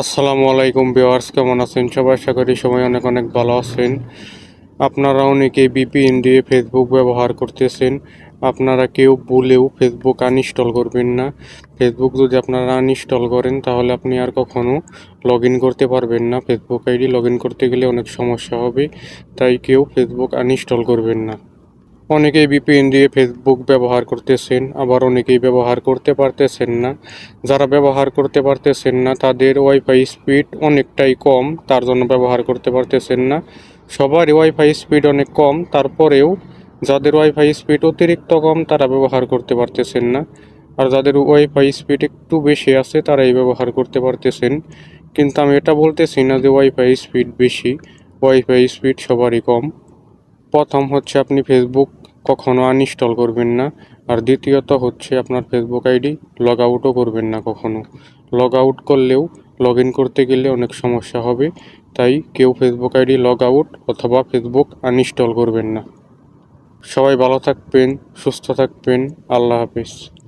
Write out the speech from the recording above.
আসসালামু আলাইকুম ভিউয়ার্স, কেমন আছেন সবাই? আশা করি সময় অনেক অনেক ভালো আছেন। আপনারা অনেকেই বিপিএন দিয়ে ফেসবুক ব্যবহার করতেছেন। আপনারা কেউ ভুলেও ফেসবুক আনইনস্টল করবেন না। ফেসবুক যদি আপনারা আনইনস্টল করেন, তাহলে আপনি আর কখনো লগ করতে পারবেন না। ফেসবুক আইডি লগ করতে গেলে অনেক সমস্যা হবে, তাই কেউ ফেসবুক আনইনস্টল করবেন না। অনেকেই ভিপিএন দিয়ে ফেসবুক ব্যবহার করতেছেন, আবার অনেকেই ব্যবহার করতে পারতেছেন না। যারা ব্যবহার করতে পারতেছেন না, তাদের ওয়াইফাই স্পিড অনেকটাই কম, তার জন্য ব্যবহার করতে পারতেছেন না। সবারই ওয়াইফাই স্পিড অনেক কম, তারপরেও যাদের ওয়াইফাই স্পিড অতিরিক্ত কম, তারা ব্যবহার করতে পারতেছেন না। আর যাদের ওয়াইফাই স্পিড একটু বেশি আছে, তারাই ব্যবহার করতে পারতেছেন। কিন্তু আমি এটা বলতেছি না যে ওয়াইফাই স্পিড বেশি ওয়াইফাই স্পিড সবারই কম। প্রথম হচ্ছে আপনি ফেসবুক কখনো আনইনস্টল করবেন না। আর দ্বিতীয়ত হচ্ছে আপনার ফেসবুক আইডি লগ আউটও করবেন না কখনো। লগ আউট করলেও লগ ইন করতে গেলে অনেক সমস্যা হবে। তাই কেউ ফেসবুক আইডি লগ আউট অথবা ফেসবুক আনইনস্টল করবেন না। সবাই ভালো থাকবেন, সুস্থ থাকবেন। আল্লাহ হাফিজ।